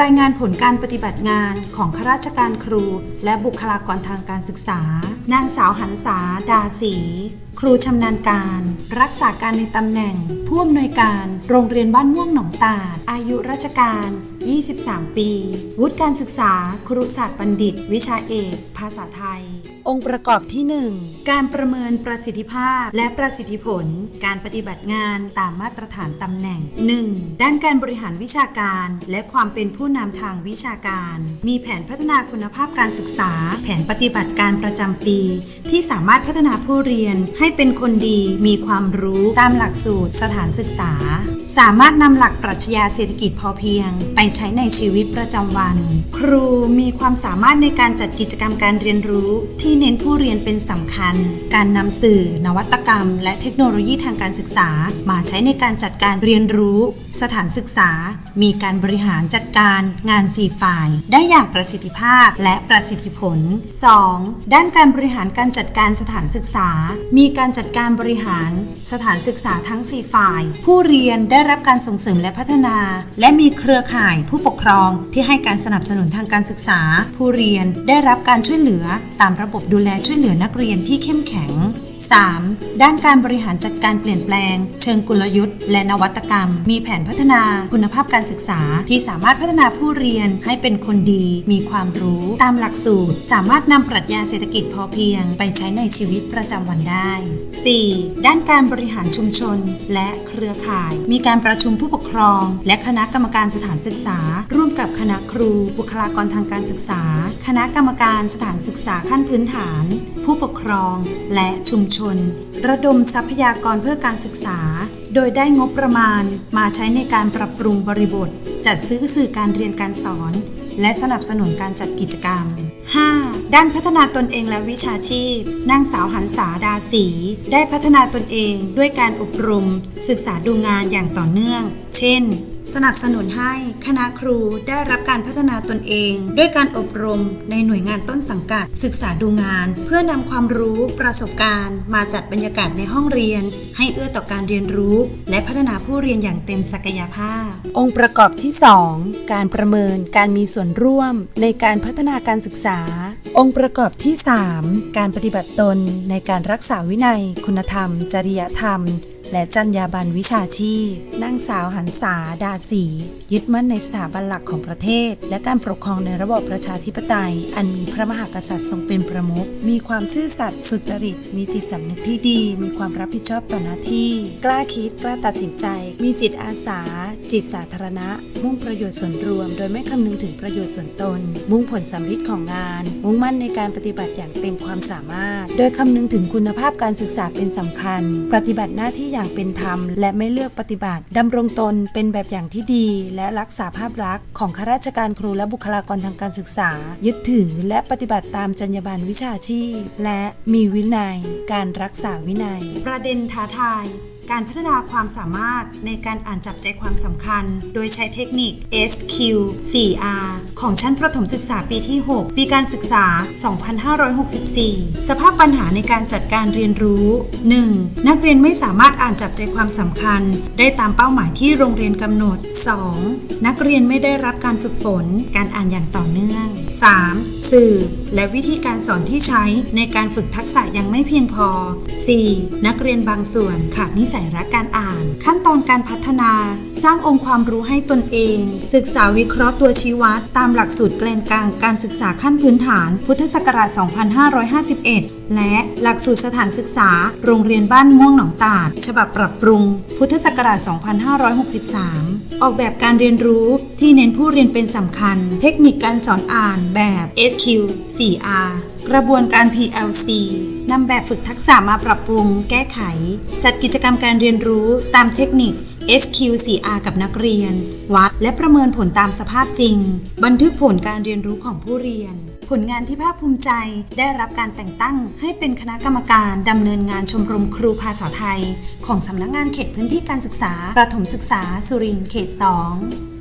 รายงานผลการปฏิบัติงานของข้าราชการครู และบุคลากรทางการศึกษา นางสาวหันษาดาสีครูชำนาญการ รักษาการในตำแหน่ง ผู้อำนวยการ โรงเรียนบ้านม่วงหนองตาดอายุราชการ 23 ปี วุฒิการศึกษา ครุศาสตร์บัณฑิต วิชาเอก ภาษาไทย องค์ประกอบที่ 1 การประเมินประสิทธิภาพ และประสิทธิผล การปฏิบัติงานตามมาตรฐานตำแหน่ง 1. ด้านการบริหารวิชาการ และความเป็นผู้นำทางวิชาการ มีแผนพัฒนาคุณภาพการศึกษา แผนปฏิบัติการประจำปี ที่สามารถพัฒนาผู้เรียนให้เป็นคนดีมีความรู้ตามหลักสูตรสถานศึกษา สามารถนำหลักปรัชญาเศรษฐกิจพอเพียง ไปใช้ในชีวิตประจำวัน ครูมีความสามารถในการจัดกิจกรรมการเรียนรู้ ที่เน้นผู้เรียนเป็นสำคัญ การนำสื่อ นวัตกรรม และเทคโนโลยีทางการศึกษา มาใช้ในการจัดการเรียนรู้ สถานศึกษา มีการบริหารจัดการงาน4ฝ่าย ได้อย่างประสิทธิภาพและประสิทธิผล 2. ด้านการบริหารการจัดการสถานศึกษา มีการจัดการบริหาร สถานศึกษาทั้ง 4 ฝ่าย ผู้เรียนได้รับการส่งเสริมและพัฒนา และมีเครือข่ายผู้ปกครองที่ให้การสนับสนุนทางการศึกษา ผู้เรียนได้รับการช่วยเหลือ ตามระบบดูแลช่วยเหลือนักเรียนที่เข้มแข็ง 3. ด้านการบริหารจัดการเปลี่ยนแปลง เชิงกลยุทธ์ และนวัตกรรม มีแผนพัฒนาคุณภาพการศึกษาที่สามารถพัฒนาผู้เรียนให้เป็นคนดี มีความรู้ตามหลักสูตร สามารถนำปรัชญาเศรษฐกิจพอเพียง ไปใช้ในชีวิตประจำวันได้ 4. ด้านการบริหารชุมชน และเครือข่าย มีการประชุมผู้ปกครอง และคณะกรรมการสถานศึกษา ร่วมกับคณะครู บุคลากรทางการศึกษา คณะกรรมการสถานศึกษาขั้นพื้นฐาน ผู้ปกครอง และชุมชน ระดมทรัพยากรเพื่อการศึกษา โดยได้งบประมาณมาใช้ในการปรับปรุงบริบท จัดซื้อสื่อการเรียนการสอน และสนับสนุนการจัดกิจกรรม 5. ด้านพัฒนาตนเองและวิชาชีพ นางสาวหันษาดาสี ได้พัฒนาตนเองด้วยการอบรม ศึกษาดูงานอย่างต่อเนื่อง เช่น สนับสนุนให้คณะครูได้รับการพัฒนาตนเอง ด้วยการอบรมในหน่วยงานต้นสังกัด ศึกษาดูงาน เพื่อนำความรู้ประสบการณ์ มาจัดบรรยากาศในห้องเรียน ให้เอื้อต่อการเรียนรู้ และพัฒนาผู้เรียนอย่างเต็มศักยภาพ องค์ประกอบที่ 2 การประเมินการมีส่วนร่วม ในการพัฒนาการศึกษา องค์ประกอบที่ 3 การปฏิบัติตนในการรักษาวินัย คุณธรรม จริยธรรม และจรรยาบรรณวิชาชีพ นางสาวหันษาดาสี ยึดมั่นในสถาบันหลักของประเทศ และการปกครองในระบอบประชาธิปไตย อันมีพระมหากษัตริย์ทรงเป็นประมุข มีความซื่อสัตย์สุจริต มีจิตสำนึกที่ดี มีความรับผิดชอบต่อหน้าที่ กล้าคิดกล้าตัดสินใจ มีจิตอาสา จิตสาธารณะ มุ่งประโยชน์ส่วนรวม โดยไม่คำนึงถึงประโยชน์ส่วนตน มุ่งผลสำลิดของงาน มุ่งมั่นในการปฏิบัติอย่างเต็มความสามารถ โดยคำนึงถึงคุณภาพการศึกษาเป็นสำคัญ ปฏิบัติหน้าที่อย่างเป็นธรรม และไม่เลือกปฏิบัติดำรงตนเป็นแบบอย่างที่ดี และรักษาภาพลักษณ์ของข้าราชการครูและบุคลากรทางการศึกษา ยึดถือและปฏิบัติตามจรรยาบรรณวิชาชีพ และมีวินัย การรักษาวินัย ประเด็นท้าทาย การพัฒนาความสามารถในการอ่านจับใจความสำคัญ โดยใช้เทคนิค SQ 4R ของชั้นประถมศึกษาปีที่ 6 ปีการศึกษา 2564 สภาพปัญหาในการจัดการเรียนรู้ 1. นักเรียนไม่สามารถอ่านจับใจความสำคัญ ได้ตามเป้าหมายที่โรงเรียนกำหนด 2. นักเรียนไม่ได้รับการฝึกฝน การอ่านอย่างต่อเนื่อง 3. สื่อ และวิธีการสอนที่ใช้ในการฝึกทักษะยังไม่เพียงพอ 4. นักเรียนบางส่วนขาดนิสัยรักการอ่าน ขั้นตอนการพัฒนา สร้างองค์ความรู้ให้ตนเอง ศึกษาวิเคราะห์ตัวชี้วัด ตามหลักสูตรเกนกลางการศึกษาขั้นพื้นฐาน พุทธศักราช 2551และหลักสูตรสถานศึกษา โรงเรียนบ้านม่วงหนองตาด ฉบับปรับปรุง พุทธศักราช 2563 ออกแบบการเรียนรู้ ที่เน้นผู้เรียนเป็นสำคัญ เทคนิคการสอนอ่านแบบ SQ 4R กระบวนการ PLC นำแบบฝึกทักษะมาปรับปรุง แก้ไข จัดกิจกรรมการเรียนรู้ตามเทคนิค SQ4R กับนักเรียน วัดและประเมินผลตามสภาพจริง บันทึกผลการเรียนรู้ของผู้เรียน ผลงานที่ภาคภูมิใจได้รับการแต่งตั้ง ให้เป็นคณะกรรมการดำเนินงานชมรมครูภาษาไทย ของสำนักงานเขตพื้นที่การศึกษา ประถมศึกษาสุรินทร์เขต 2